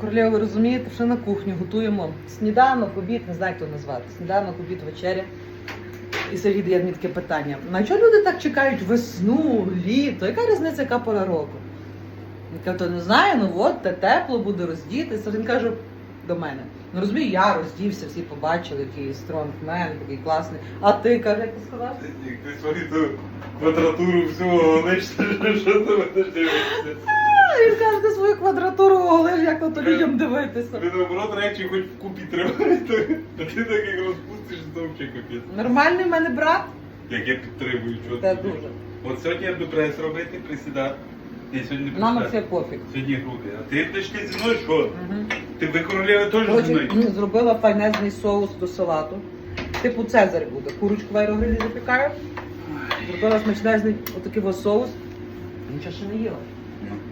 королева, ви розумієте, що на кухню готуємо сніданок, обід, не знаю, як то назвати. Сніданок, обід, вечеря. І Сергій дає мені таке питання. На чого люди так чекають весну, літо? Яка різниця, яка пора року? Я кажу, то не знаю, ну от те тепло буде роздітися. Він каже до мене. Ну розумію, я роздівся, всі побачили, який стронгмен, такий класний. А ти каже, як ти сказав? Ти свою ту квадратуру всього що ти будеш дивитися? Він каже, ти свою квадратуру то людям дивитися. Ти наоборот речі хоч вкупі тримати, а ти так як розпустиш, то взагалі капець. Нормальний в мене брат? Як я підтримую, що Та тобі. дуже. От сьогодні я буду прес робити, присідати. Ні, сьогодні не Нам присідати. це пофіг. Сьогодні груди. А ти прийшли зі мною що? Ти ви королеви теж зі Коротше, мною? зробила файнезний соус до салату. Типу Цезарь буде. Курочку в аерогрилі запікаю. Зробила смачнезний отакий ось соус. Нічого ще не їла.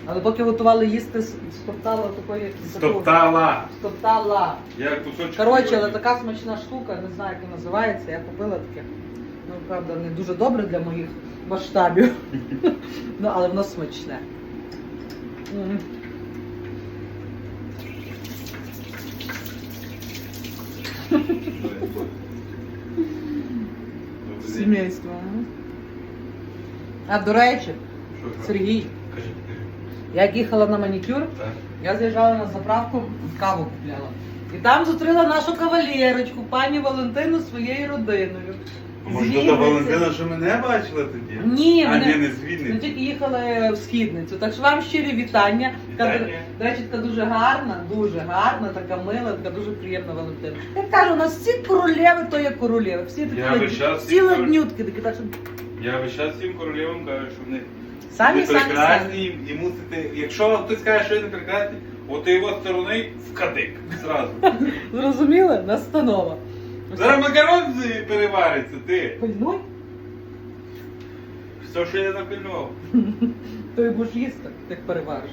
Але поки готували їсти, стоптала такої. Стоптала. Стоптала. Я кусочок. Коротше, але така смачна штука, не знаю, як вона називається. Я купила таке. Ну, правда, не дуже добре для моїх масштабів. ну, але воно смачне. Сімейство. А до речі, Сергій, як їхала на манікюр, я заїжджала на заправку, каву купляла. І там зустріла нашу кавалерочку, пані Валентину своєю родиною. Може, З та Валентина, що мене бачила тоді? Ні, а мене- не Ми звідни. тільки їхали в східницю. Так що вам щирі вітання. Вітання. До речі, така дуже гарна, дуже гарна, така мила, така дуже приємна Валентина. Я кажу, у нас всі королеви, то є королеви. Всі такі всі ладнютки, такі так що Я весь час всім королевам кажу, що вони самі самі прекрасні самі. і мусите. Якщо хтось каже, що ви не прекрасні, от його сторони в кадик. Зразу. Зрозуміли? Настанова. Зараз макарон перевариться, ти. Пильнуй, Все, що я напильнував. то й будеш їсти, так перевариш.